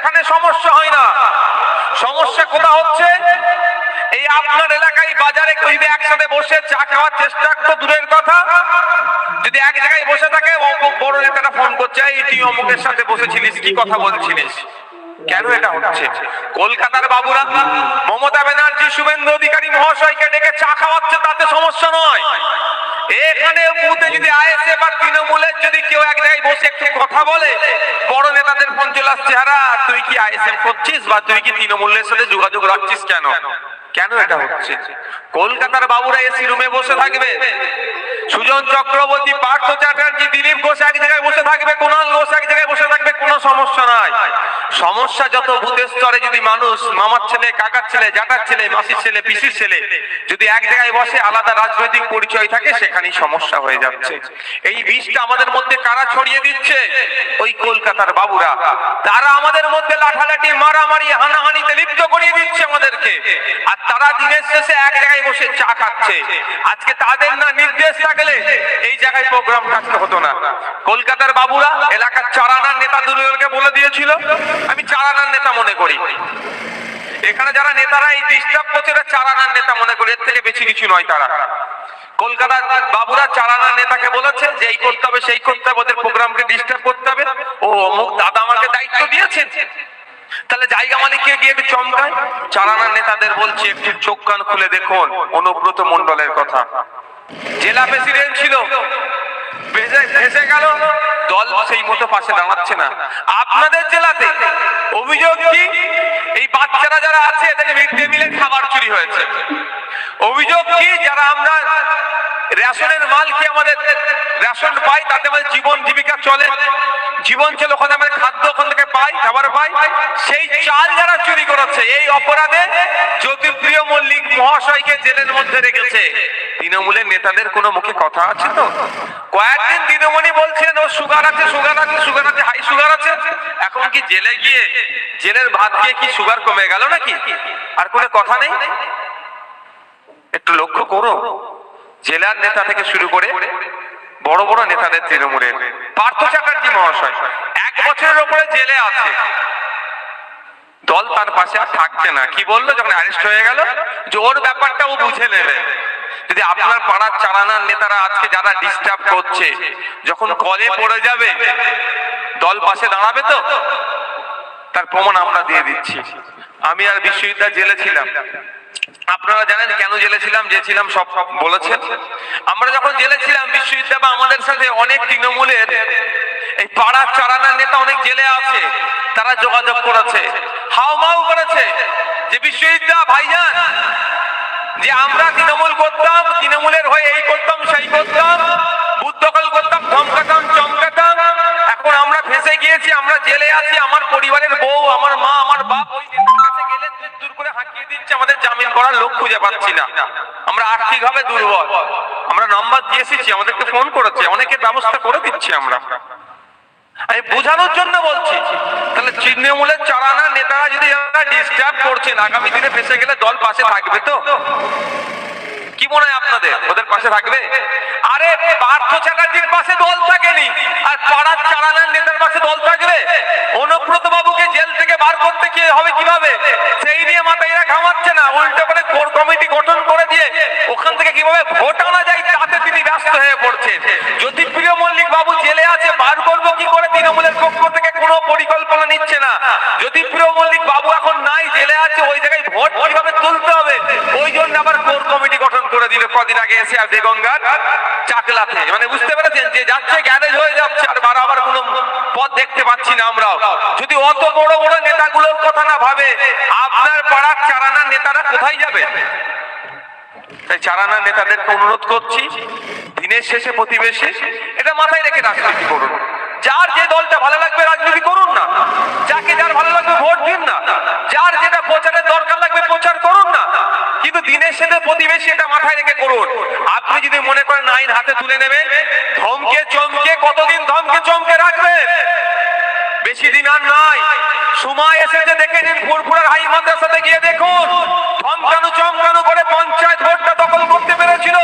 এখানে সমস্যা হয় না। সমস্যা কোথা হচ্ছে? এই আপনার এলাকায় বাজারে যদি একসাথে বসে চা খাওয়ার চেষ্টা তো দূরের কথা। যদি এক জায়গায় বসে থাকে বড় নেতাটা ফোন করছে, এই তুই অমুকের সাথে বসেছিলিস, কি কথা বলছিলিস? কেন এটা হচ্ছে? কলকাতার বাবুরা, মমতা ব্যানার্জি, শুভেন্দু অধিকারী মহাশয়কে ডেকে চা খাওয়াচ্ছে, তাতে সমস্যা নয়। এখানে বুথে যদি আইএসএফ আর তৃণমূলের যদি কেউ এক জায়গায় বসে একটু কথা বলে বড় পঞ্চলাস ফোন চলে আসছে হারা তুই কি আইএসএম করছিস বা তুই কি তৃণমূলের সাথে যোগাযোগ রাখছিস কেন? কেন এটা হচ্ছে? কলকাতার বাবুরা এসি রুমে বসে থাকবে। সুজন চক্রবর্তী, পার্থ চ্যাটার্জি, দিলীপ ঘোষ এক জায়গায় বসে থাকবে কোনাল ঘোষ এক জায়গায় বসে থাকবে, কোনো সমস্যা নাই। সমস্যা যত ভূতের স্তরে যদি মানুষ মামার ছেলে, কাকার ছেলে, জাটার ছেলে, মাসির ছেলে, পিসির ছেলে যদি এক জায়গায় বসে আলাদা রাজনৈতিক পরিচয় থাকে, সেখানেই সমস্যা হয়ে যাচ্ছে। এই বিষটা আমাদের মধ্যে কারা ছড়িয়ে দিচ্ছে? ওই কলকাতার বাবুরা। তারা আমাদের মধ্যে লাঠালাঠি, মারামারি, হানাহানিতে লিপ্ত করিয়ে দিচ্ছে আমাদেরকে। আর তারা দিনের শেষে এক জায়গায় বসে চা খাচ্ছে। আজকে তাদের না নির্দেশ থাকলে এই জায়গায় প্রোগ্রাম থাকতে হতো না। কলকাতার বাবুরা, এলাকার চারানার নেতা দুর্গকে বলে দিয়েছিল, আমি চারানার নেতা মনে করি। এখানে যারা নেতারা এই ডিস্টার্ব করছে এটা চারানার নেতা মনে করি। এর থেকে বেশি কিছু নয় তারা। কলকাতার বাবুরা চারানার নেতাকে বলেছে যে, এই করতে হবে, সেই করতে হবে, ওদের প্রোগ্রামকে ডিস্টার্ব করতে হবে। ও অমুক দাদা আমাকে দায়িত্ব দিয়েছেন। তাহলে জায়গা মালিককে গিয়ে চমকায়? চারানার নেতাদের বলছি, একটু চোখ কান খুলে দেখুন, অনুব্রত মন্ডলের কথা। জেলা প্রেসিডেন্ট ছিল। ভেসে গেল। দল সেই মতো পাশে দাঁড়াচ্ছে না। আপনাদের জেলাতে অভিযোগ কি? এই বাচ্চারা যারা আছে এদের মিড ডে মিলের খাবার চুরি হয়েছে। অভিযোগ কি? যারা আমরা রেশনের মাল কি আমাদের রেশন পাই, তাতে আমাদের জীবন জীবিকা চলে। জীবন চলে, ওখানে আমাদের খাদ্য ওখান থেকে পাই খাবার পাই সেই চাল যারা চুরি করেছে, এই অপরাধে জ্যোতিপ্রিয় মল্লিক মহাশয়কে জেলের মধ্যে রেখেছে। তৃণমূলের নেতাদের কোনো মুখে কথা আছে তো? কয়েকদিন বলছেন ও সুগার আছে সুগার আছে সুগার আছে, হাই সুগার আছে। এখন কি জেলে গিয়ে জেলের ভাত খেয়ে কি সুগার কমে গেল নাকি? আর কোনো কথা নেই? একটু লক্ষ্য করো, জেলার নেতা থেকে শুরু করে বড় বড় নেতাদের তৃণমূলের। পার্থ চ্যাটার্জি মহাশয় বছরের ওপরে জেলে আছে। দল তার পাশে আর থাকছে না। কি বলল? যখন অ্যারেস্ট হয়ে গেল, যে ওর ব্যাপারটা ও বুঝে নেবে। যদি আপনার পাড়ার চালানার নেতারা আজকে যারা ডিস্টার্ব করছে, যখন কলে পড়ে যাবে, দল পাশে দাঁড়াবে তো? তার প্রমাণ আমরা দিয়ে দিচ্ছি। আমি আর বিশ্ববিদ্যালয় জেলে ছিলাম। আপনারা জানেন কেন জেলে ছিলাম? যে ছিলাম সব বলেছেন। আমরা যখন জেলে ছিলাম বিশ্ববিদ্যালয় আমাদের সাথে অনেক তৃণমূলের পাড়ার চারানার নেতা অনেক জেলে আছে, তারা যোগাযোগ করেছে হাউমাউ করেছে, যে বিশ্ববিদ্যালয় ভাইজান, যে আমরা তৃণমূল করতাম, তৃণমূলের হয়ে এই করতাম, সেই করতাম বুদ্ধকল করতাম, ধমকাতাম, চমকাতাম, এখন আমরা ফেসে গিয়েছি, আমরা জেলে আছি, আমার পরিবারের বউ, আমার মা, আমার বাপ ওই কাছে গেলে দূর করে হাঁকিয়ে দিচ্ছে, আমাদের জামিন করার লোক খুঁজে পাচ্ছি না। আমরা আর্থিকভাবে দুর্বল, আমরা নাম্বার দিয়ে এসেছি, আমাদেরকে ফোন করেছে, অনেকের ব্যবস্থা করে দিচ্ছি আমরা। আমি বোঝানোর জন্য বলছি, তাহলে তৃণমূলের চারানা নেতারা যদি ডিস্টার্ব করছেন, আগামী দিনে ফেসে গেলে দল পাশে থাকবে তো? কি মনে হয় আপনাদের? ওদের পাশে থাকবে? আরে, পার্থ চ্যাটার্জির পাশে দল থাকেনি, আর পাড়ার চারানার নেতার পাশে দল থাকবে? অনুব্রত বাবুকে জেল থেকে বার করতে কি হবে কীভাবে? সেই নিয়ে মাথায় এরা ঘামাচ্ছে না, উল্টো করে কোর কমিটি গঠন করে দিয়ে ওখান থেকে কীভাবে ভোট আনা যায়, তাতে তিনি ব্যস্ত হয়ে পড়ছেন। জ্যোতিপ্রিয় মল্লিক বাবু জেলে আছে বার করব কি করে তৃণমূলের পক্ষ থেকে কোনো পরিকল্পনা নিচ্ছে না জ্যোতিপ্রিয় মল্লিক বাবু এখন নাই জেলে আছে ওই জায়গায় ভোট কীভাবে তুলতে হবে ওই জন্য আবার কোর কমিটি গঠন করে দিল কদিন আগে এসে আর বেগঙ্গার চাকলাতে। মানে বুঝতে পেরেছেন যে যাচ্ছে গ্যারেজ হয়ে যাচ্ছে, আর বারবার কোনো পথ দেখতে পাচ্ছি না আমরাও। যদি অত বড় বড় নেতাগুলোর কথা না ভাবে, আপনার পাড়ার চারানার নেতারা কোথায় যাবে? তাই চারানা নেতাদেরকে অনুরোধ করছি, দিনের শেষে প্রতিবেশী, এটা মাথায় রেখে রাজনীতি করুন। যার যে দলটা ভালো লাগবে রাজনীতি করুন না। যাকে যার ভালো লাগবে ভোট দিন না। যার যেটা প্রচারের দরকার লাগবে প্রচার করুন না। কিন্তু দিনের সাথে প্রতিবেশী এটা মাথায় রেখে করুন। আপনি যদি মনে করেন আইন হাতে তুলে নেবেন ধমকে চমকে, কতদিন ধমকে চমকে রাখবেন বেশি দিন আর নাই। সময় এসেছে, দেখে নিন ফুরফুরার হাই মাদ্রাসাতে গিয়ে দেখুন। ধমকানো, চমকানো করে পঞ্চায়েত ভোটটা দখল করতে পেরেছিল।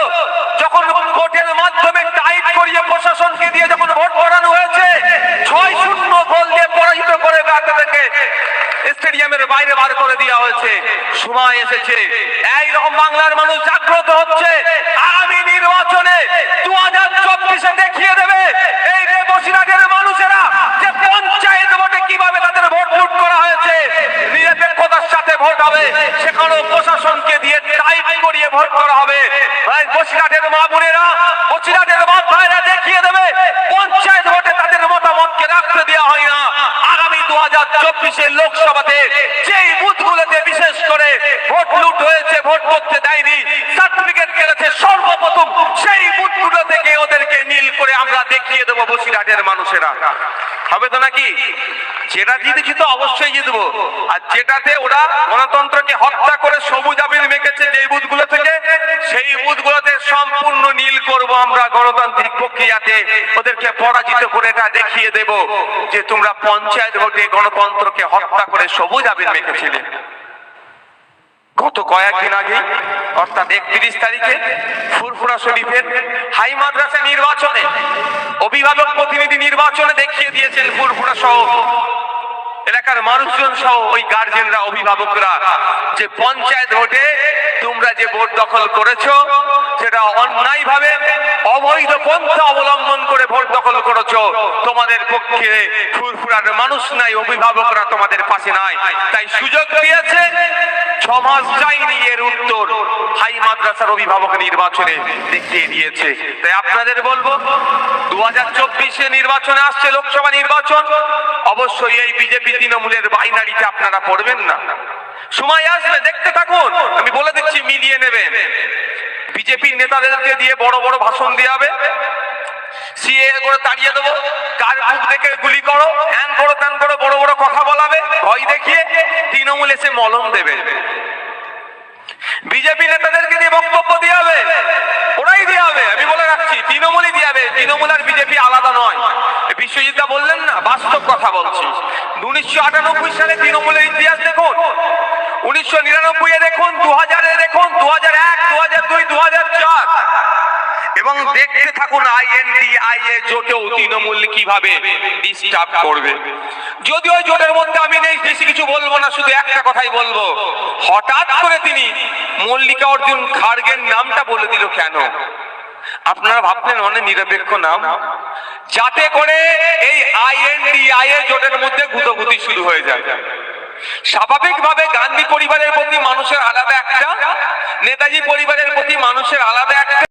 যখন ভোটের মাধ্যমে টাইট করিয়ে প্রশাসনকে দিয়ে যখন ভোট করানো হয়েছে, ছয় শূন্য গোল দিয়ে পরাজিত করে তাদেরকে স্টেডিয়ামের বাইরে বার করে দেওয়া হয়েছে। সময় এসেছে। এইরকম বাংলার মানুষ জাগ্রত হচ্ছে। আগামী নির্বাচনে দু হাজার চব্বিশে দেখিয়ে দেবে এই যে বসিরহাটের মানুষেরা যে পঞ্চায়েত ভোটে কীভাবে তাদের ভোট লুট করা হয়েছে নিরপেক্ষতার সাথে ভোট হবে সেখানেও প্রশাসনকে দিয়ে টাইট করিয়ে ভোট করা হবে ভাই বসিরহাটের মা বোনেরা বসিরহাটের মা ভাইরা দেখিয়ে দেবে পঞ্চায়েত ভোটে তাদের মতামতকে রাখতে দেওয়া হয় না আগামী দু হাজার চব্বিশের লোকসভাতে যেই বুথগুলোতে বিশেষ করে ভোট লুট হয়েছে ভোট করতে দেয়নি সার্টিফিকেট কেড়েছে সর্বপ্রথম সেই বুথগুলো থেকে ওদেরকে নীল করে আমরা দেখিয়ে দেবো বসিরহাটের মানুষেরা। হবে তো নাকি? যেটা জিতেছি তো অবশ্যই জিতবো। আর যেটাতে ওরা গণতন্ত্রকে হত্যা করে সবুজ আবির মেখেছে যে বুথগুলো থেকে, সেই বুথগুলোতে সম্পূর্ণ নীল করব আমরা গণতান্ত্রিক প্রক্রিয়াতে। ওদেরকে পরাজিত করে এটা দেখিয়ে দেব যে তোমরা পঞ্চায়েত ভোটে গণতন্ত্রকে হত্যা করে সবুজ আবির মেখেছিলে। গত কয়েকদিন আগে অর্থাৎ একত্রিশ তারিখে ফুরফুরা শরীফের হাই মাদ্রাসা নির্বাচনে অভিভাবক প্রতিনিধি নির্বাচনে দেখিয়ে দিয়েছেন ফুরফুরা সহ এলাকার মানুষজন সহ ওই গার্জেনরা অভিভাবকরা যে পঞ্চায়েত ভোটে তোমরা যে ভোট দখল করেছ, সেটা অন্যায় ভাবে অবৈধ পন্থা অবলম্বন করে ভোট দখল করেছ, তোমাদের পক্ষে ফুরফুরার মানুষ নাই, অভিভাবকরা তোমাদের পাশে নাই। তাই সুযোগ দিয়েছে মাস যায়নি এর উত্তর। হাই মাদ্রাসার অভিভাবক নির্বাচনে দেখিয়ে দিয়েছে। তাই আপনাদের বলব দু হাজার চব্বিশে নির্বাচনে আসছে লোকসভা নির্বাচন। অবশ্যই এই বিজেপি তৃণমূলের বাইনারিতে আপনারা পড়বেন না। সময় আসবে, দেখতে থাকুন। আমি বলে দিচ্ছি, মিলিয়ে নেবেন। বিজেপির নেতাদেরকে দিয়ে বড় বড় ভাষণ দিয়ে হবে। সিএ করে তাড়িয়ে দেবো। কার বুক দেখে গুলি করো, হ্যান করো, ত্যান করো, বড় বড় কথা বলাবে, ভয় দেখিয়ে তৃণমূল এসে মলম দেবে। বিজেপি নেতাদেরকে দিয়ে বক্তব্য দিয়ে হবে ওরাই দিয়ে হবে আমি বলে রাখছি, তৃণমূলই দিয়ে হবে তৃণমূল আর বিজেপি আলাদা নয়। বিশ্বজিৎ বললেন না, বাস্তব কথা বলছি। উনিশশো আটানব্বই সালে তৃণমূলের ইতিহাস দেখুন। উনিশশো নিরানব্বই এ দেখুন দু হাজারে দেখুন দু হাজার এক দু হাজার দুই দু হাজার এবং দেখতে থাকুন আইএনডি আইএ জোটেও তৃণমূল কীভাবে ডিস্টার্ব করবে। যদিও ওই জোটের মধ্যে আমি নেই, বেশি কিছু বলব না, শুধু একটা কথাই বলব। হঠাৎ করে তিনি মল্লিকা অর্জুন খার্গের নামটা বলে দিল কেন? আপনারা ভাবলেন অনেক নিরপেক্ষ নাম। যাতে করে এই আইএনডি আইএ জোটের মধ্যে গুতগুতি শুরু হয়ে যায়। স্বাভাবিকভাবে গান্ধী পরিবারের প্রতি মানুষের আলাদা একটা, নেতাজি পরিবারের প্রতি মানুষের আলাদা একটা